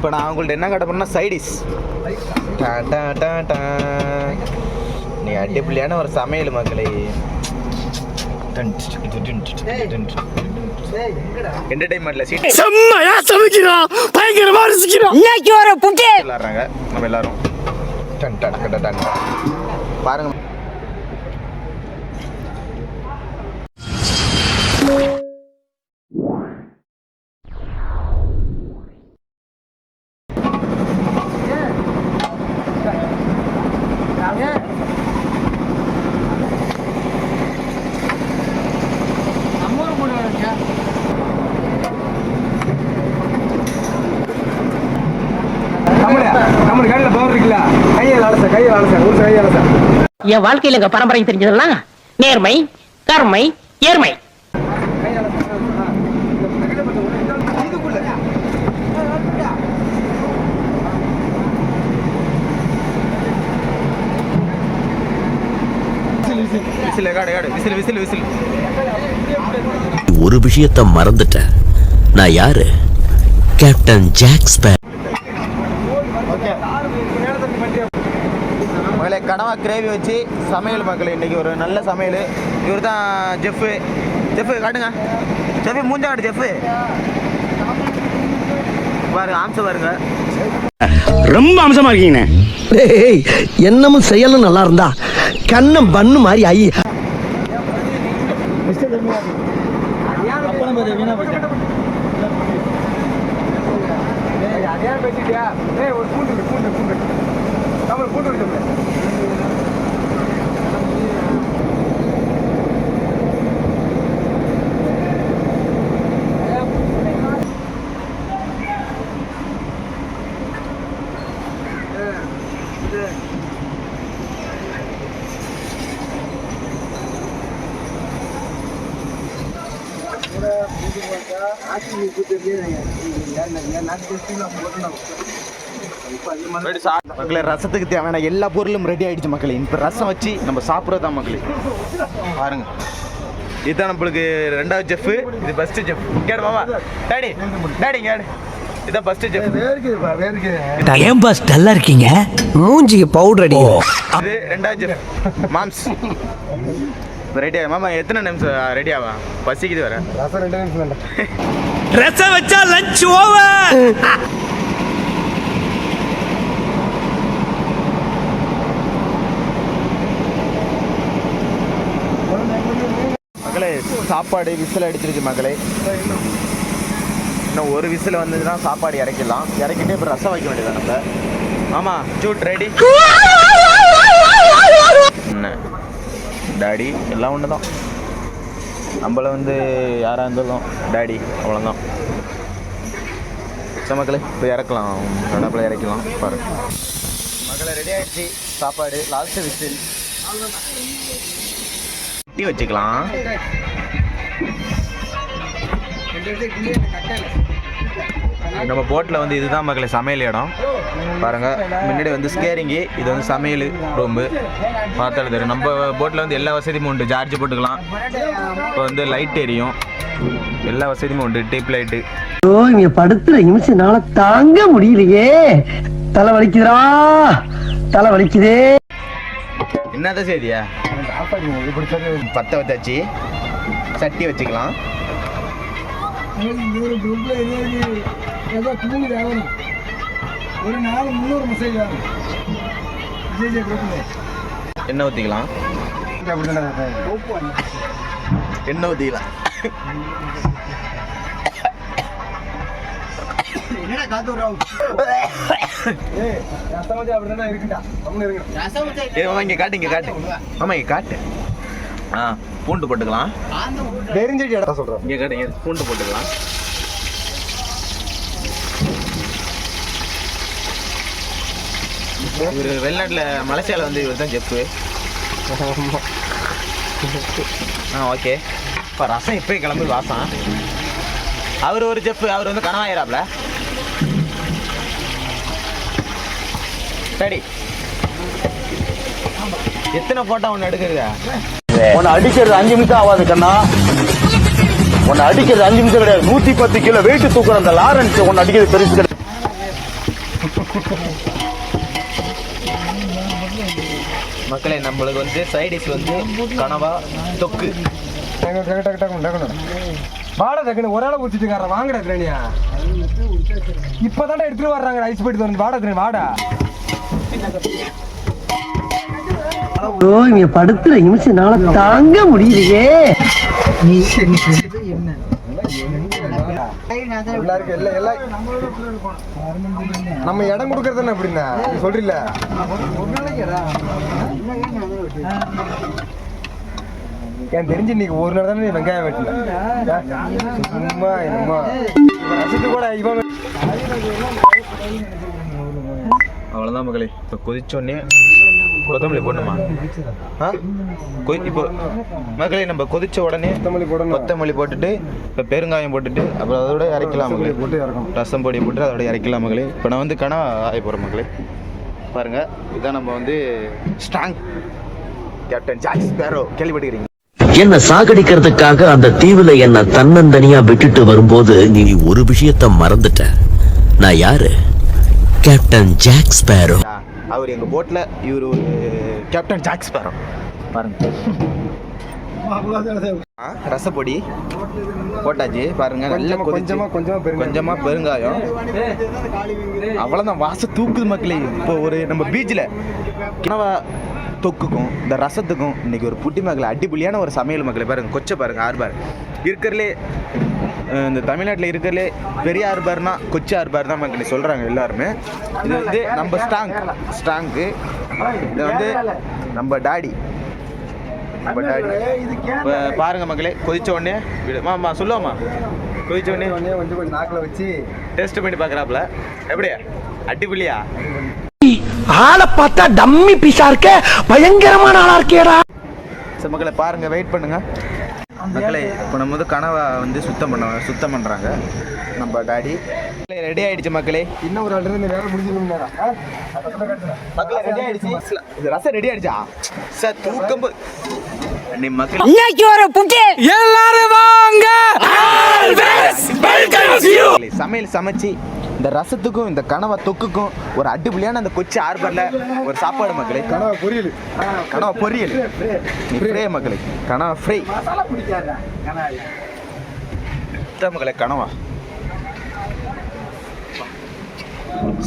இப்போ நான் உங்கள்ட்ட என்ன காட்ட போறேன்னா சைடிஸ் நீ அடிப்படையான ஒரு சமையல் மக்களே. என்டர்டைன்மெண்ட்ல சீட் செம்மையா சமைக்கிறான் பயங்கரமா ரசிக்கிறான் இன்னைக்கு ஒரு புட்டி விளாட்றாங்க. நம்ம எல்லாரும். டன் டன் டன் டன். பாருங்க. என் வாழ்க்கையில எங்க பரம்பரை தெரிஞ்சதெல்லாம் நேர்மை கருமை ஏர்மை ஒரு விஷயத்த மறந்துட்டேன். நான் யாரு? கேப்டன் ஜாக் மகளே கனவா கிரேவி வச்சு சமையல் மக்களே இன்னைக்கு. ஒரு நல்ல சமையல். இவர் தான் ஜெஃப்பு ஜெஃப்பு காட்டுங்க. ஜெஃபு மூஞ்சா காட்டு ஜெஃப்பு பாருங்க ஆம்சம் பாருங்க. ரொம்ப அம்சமா இருக்கீங்க டேய் என்னமும் செயலும் நல்லா இருந்தா கண்ணம் பண்ணு மாதிரி ஐ பேசிட்டியா? ஏய் ஒரு பூண்டு பூண்டு பூண்டு. நம்ம பூண்டு மக்களே ரசத்துக்கு தேவையான எல்லா பொருளும் ரெடி ஆயிடுச்சு மக்களே இப்போ ரசம் வச்சு நம்ம சாப்பிட்றது தான் மக்களே பாருங்க. இதுதான் நம்மளுக்கு ரெண்டாவது ஜெஃப் இது ஃபர்ஸ்ட் ஜெஃப் கேடு மாமா. Daddy daddy. கேடு இதான் ஃபர்ஸ்ட் ஜெஃப் வேர்க்குதுப்பா, வேர்க்குது. ஏன் பாஸ் டல்லா இருக்கீங்க? மூஞ்சிக்கு பவுடர் அடி இது ரெண்டாவது மாம்ஸ். ரெடி ஆகும் மாமா எத்தனை நிமிஷம் ரெடி ஆகும் பசிக்குது வர ரசம் ரெண்டு நிமிஷம். ரசம் வச்சா லஞ்ச் ஓவர் மக்களே சாப்பாடு விசில் அடிச்சிருச்சு மக்களே இன்னும் ஒரு விசில் வந்ததுன்னா சாப்பாடு இறக்கிடலாம். இறக்கிட்டு இப்போ ரசம் வைக்க வேண்டியது நம்ம. ஆமாம் ஜூட் ரெடி என்ன? டேடி எல்லாம் ஒன்று தான் நம்மள வந்து யாராக இருந்தாலும் டேடி அவ்வளோதான் சரி மக்களே இப்போ இறக்கலாம். கடப்பில் இறக்கலாம். பாரு. மக்களை ரெடி ஆகிடுச்சு சாப்பாடு லாஸ்ட்டு விசில். டீ வச்சுக்கலாம். நம்ம போட்டில் வந்து இதுதான் மக்களே சமையல் இடம். பாருங்க முன்னாடி வந்து ஸ்கேரிங்கு இது வந்து சமையல் ரூம்பு. பார்த்தாலும் தெரியும். நம்ம போட்டில் வந்து எல்லா வசதியும் உண்டு. சார்ஜ் போட்டுக்கலாம். இப்போ வந்து லைட் எரியும். எல்லா வசதியும் உண்டு. டிப் லைட்டு ஓ இங்க படுத்துற நிமிஷம்னால தாங்க முடியலையே. தலை வலிக்குதுடா. தலை வலிக்குதே. என்னதான் செய்தியா? பற்ற வச்சாச்சு. சட்டி வச்சுக்கலாம். ஏதோ தூங்குது ஆகணும். ஒரு நாள் முந்நூறு மெசேஜ் விஜய் ஜெய் குரூப்ல. எண்ணெய் ஊற்றிக்கலாம்? எண்ணெய் ஊற்றிக்கலாம் ஏய், ரசம் வச்சு அப்படிதானே இருக்குடா. கம்முனு இருங்க. ஏ மாமா இங்கே காட்டு இங்கே காட்டு மாமா இங்கே காட்டு ஆ பூண்டு போட்டுக்கலாம். வெறிஞ்செடி இடம் சொல்றேன். இங்கே காட்டு இங்கே பூண்டு போட்டுக்கலாம். இவர் வெளிநாட்டில் மலேசியாவில் வந்து இவர் தான் ஜெப்பு ஆ ஓகே. இப்போ ரசம் இப்போயே கிளம்பி வாசம். அவர் ஒரு ஜெப்பு அவர் வந்து கனவாயிராப்ல சரி எத்தனை போட்டோ ஒன்று எடுக்கிறதா உன்னை அடிக்கிறது அஞ்சு நிமிஷம் ஆகாது கண்ணா. உன்னை அடிக்கிறது அஞ்சு நிமிஷம் கிடையாது. நூத்தி பத்து கிலோ வெயிட் தூக்குற அந்த லாரன்ஸ் உன்னை அடிக்கிறது பெருசு கிடையாது. மக்களே நம்மளுக்கு வந்து சைடிஷ் வந்து கனவா தொக்கு. டக்கு டக்கு டக்கு டக்கு டக்குனு. வாடா டக்குனு. ஒரு ஆளை குடிச்சிட்டு வாங்கடா திரணியா இப்பதான்டா எடுத்துட்டு வர்றாங்க ஐஸ் போயிட்டு வந்து. வாடா வாடா. ஐயோ இங்க படுத்துற நிமிஷம் நாள தாங்க முடியலையே. எல்லாருக்கும் எல்லாம் எல்லாம் நம்ம இடம் கொடுக்கறது என்ன அப்படின்னா நீ சொல்றீல்ல? எனக்கு தெரிஞ்சு இன்னைக்கு ஒரு நாள் தானே நீ வெங்காயம் வெட்டின? சும்மா என்னம்மா ரசத்து கூட இவன் அவ்வளோதான் மகளே. இப்போ கொதிச்சோடனே கொத்தமல்லி போடணுமா? ஆ? இப்போ மகளே நம்ம கொதிச்ச உடனே கொத்தமல்லி போடணும். கொத்தமல்லி போட்டுட்டு இப்போ பெருங்காயம் போட்டுட்டு அப்புறம் அதோட இறக்கலாம் மகளே. போட்டு இறக்கணும். ரசம் பொடி போட்டு அதோட இறக்கலாம் மகளே. இப்போ நான் வந்து கனவா ஆய போகிறேன் மகளே. பாருங்க இதான் நம்ம வந்து ஸ்ட்ராங் கேப்டன் ஜாக் ஸ்பேரோ கேள்விப்பட்டுக்கிறீங்க என்ன சாகடிக்கிறதுக்காக அந்த தீவுல என்ன தன்னந்தனியா விட்டுட்டு வரும்போது நீ ஒரு விஷயத்த மறந்துட்ட. நான் யாரு? கேப்டன் ஜாக் ஸ்பேரோ அவர் எங்கள் போட்டில் இவர் ஒரு கேப்டன் ஜாக் ஸ்பேரோ பாருங்க. ரசப்பொடி போட்டாச்சு. பாருங்க நல்லா கொஞ்சமா, கொஞ்சமா, கொஞ்சமா பெருங்காயம். அவ்வளோதான் வாசம் தூக்குது மக்களே. இப்போ ஒரு நம்ம பீச்சில் கிணவா தொக்குக்கும் இந்த ரசத்துக்கும் இன்னைக்கு ஒரு புட்டி மக்களை அடிப்பொலியான ஒரு சமையல் மக்களை பாருங்க. கொச்சை பாருங்க ஆர்பார் இருக்கிறதுலே அஹ், இந்த தமிழ்நாட்டில் இருக்கிறதுலே பெரிய ஆர்பார்னா கொச்சி ஆர்பார் தான் மக்களே சொல்கிறாங்க எல்லாருமே. இது வந்து நம்ம ஸ்ட்ராங் ஸ்ட்ராங்கு இது வந்து நம்ம டாடி. நம்ம டாடி. இப்போ பாருங்க மக்களே கொதிச்ச உடனே மாமா சொல்லுவாமா கொதிச்ச உடனே உடனே கொஞ்சம் கொஞ்சம் நாக்கில் வச்சு டெஸ்ட் பண்ணி பார்க்குறாப்புல எப்படி அடிப்பொலியா ஆளை பார்த்தா டம்மி பீஸா இருக்க பயங்கரமான ஆளா இருக்கேடா. சரி மக்களை பாருங்க வெயிட் பண்ணுங்க. மக்களே இப்போ நம்ம வந்து கனவை வந்து சுத்தம் பண்ண சுத்தம் பண்ணுறாங்க நம்ம டாடி. ரெடி ஆயிடுச்சு மக்களே. இன்னும் ஒரு ஆள் வேலை முடிஞ்சிடும் மக்களே ரெடி ஆயிடுச்சு? இது ரசம் ரெடி ஆயிடுச்சா? சார் தூக்கம் போ- நீ மக்கள். மக்களே, சமையல் சமைச்சு இந்த ரசத்துக்கும் இந்த கனவா தொக்குக்கும் ஒரு அடிப்பொலியான அந்த கொச்சி ஆர்பர்ல ஒரு சாப்பாடு மக்களே. கனவா பொரியல். கனவா பொரியல். ஃப்ரே மக்களே. கனவா ஃப்ரை மக்களே கனவா.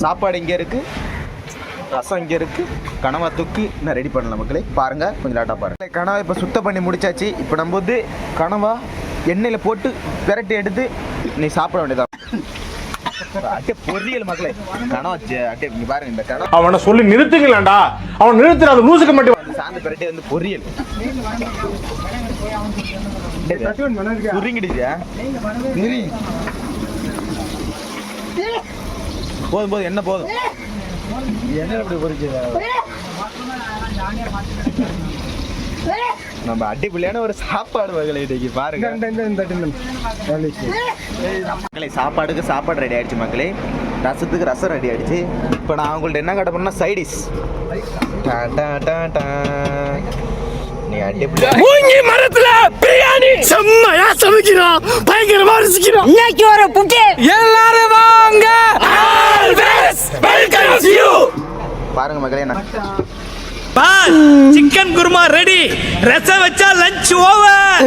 சாப்பாடு இங்கே இருக்கு. ரசம் இங்கே இருக்கு. கனவா தூக்கி நான் ரெடி பண்ணலாம் மக்களே. பாருங்க கொஞ்சம் லேட்டாக பாருங்க. கனவா இப்போ சுத்தம் பண்ணி முடிச்சாச்சு. இப்போ நம்ம வந்து கனவா எண்ணெயில் போட்டு பிரட்டி எடுத்து நீ சாப்பிட வேண்டியதா அட்டே பொரியல் மக்களே. ஜெ- அட்டே இங்க பாருங்க இந்த அவனை சொல்லி நிறுத்துங்களேன்டா. அவன் நிறுத்துற அது லூசுக்கு மட்டும். வந்து சாந்து பிரட்டி வந்து பொரியல். பண்ணதுக்கு சுருங்கிடுச்சா போதும் போதும் என்ன போதும்? என்ன அப்படி பொரிச்சதா நம்ம அடிப்படையான ஒரு சாப்பாடு வகையில் இன்னைக்கு பாருங்க. மக்களே சாப்பாடுக்கு சாப்பாடு ரெடி ஆயிடுச்சு மக்களே. ரசத்துக்கு ரசம் ரெடி ஆயிடுச்சு. இப்போ நான் உங்கள்ட்ட என்ன கட்ட போனா சைடிஸ் மரத்துல பிரியாணி செம்மையா சமைக்கிறோம் பயங்கரமா ரசிக்கிறோம் இன்னைக்கு வர புட்டி எல்லாரும் வாங்க. பாருங்க மக்களே நான் சிக்கன் குருமா ரெடி ரசம் வச்சா லஞ்ச் ஓவர்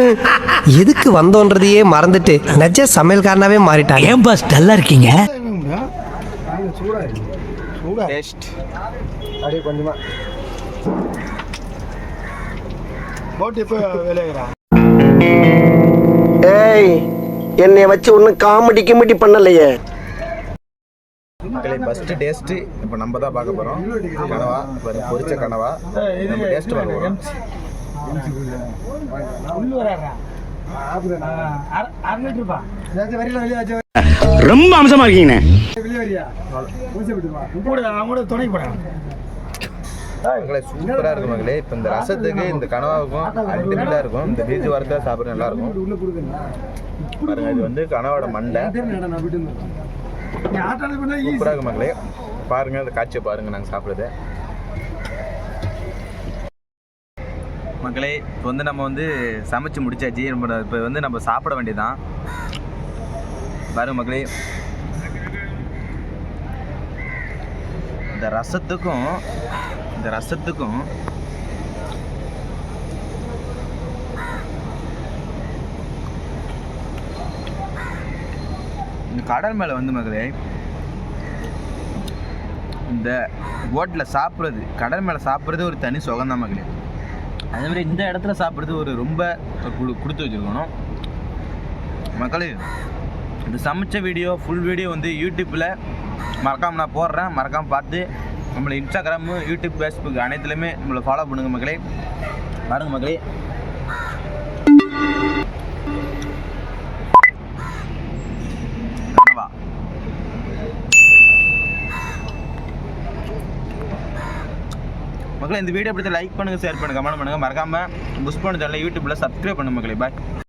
எதுக்கு வந்தோன்றதையே மறந்துட்டு நஜ சமையல்காரனாவே மாறிட்டாங்க ஏன் பாஸ் டல்லா இருக்கீங்க? சூடா இருக்கு சூடா டேஸ்ட் அப்படியே கொஞ்சமா. போட்டு எப்போ வேலையாகிறா ஏய் என்னை வச்சு ஒன்னும் காமெடி கிமெடி பண்ணலையே. மக்களே ஃபர்ஸ்ட் டேஸ்ட் இப்போ நம்ம தான் பார்க்க போறோம். கனவா பாரு, பொரிச்ச கனவா. நம்ம டேஸ்ட் பார்க்க ரொம்ப அம்சமா இருக்கீங்க பூச்சி மகளே சூப்பரா இருக்கும் மகளே இப்போ இந்த ரசத்துக்கு இந்த கனவாவுக்கும் அல்டிமேட்டா இருக்கும். இந்த பீச் வரதா சாப்பிட நல்லா இருக்கும். பாருங்க இது வந்து கனவோட மண்டை. சூப்பராக மக்களே மகளே பாருங்க அந்த காட்சியை பாருங்க நாங்கள் சாப்பிடுறது. மக்களே இப்போ வந்து நம்ம வந்து சமைச்சு முடிச்சாச்சு. நம்ம இப்போ வந்து நம்ம சாப்பிட வேண்டியதுதான். பாருங்க மக்களே இந்த ரசத்துக்கும் இந்த ரசத்துக்கும் கடல் மேலே வந்து மகளே இந்த போட்டில் சாப்பிட்றது கடல் மேலே சாப்பிட்றது ஒரு தனி சுகந்தான் மகளே. அதே மாதிரி இந்த இடத்துல சாப்பிட்றது ஒரு ரொம்ப கொடுத்து வச்சுருக்கணும். மக்களே இந்த சமைச்ச வீடியோ ஃபுல் வீடியோ வந்து யூடியூப்பில் மறக்காமல் நான் போடுறேன். மறக்காமல் பார்த்து நம்மளை இன்ஸ்டாகிராமு யூடியூப் ஃபேஸ்புக் அனைத்துலேயுமே நம்மளை ஃபாலோ பண்ணுங்கள் மக்களே பாருங்கள் மக்களே மக்களை இந்த வீடியோ பிடிச்ச லைக் பண்ணுங்கள் ஷேர் பண்ணுங்கள் கமெண்ட் பண்ணுங்கள் மறக்காமல் புஷ் பண்ண சேனலை யூடியூப்பில் சப்ஸ்கிரைப் பண்ணுங்க மக்களே. பாய்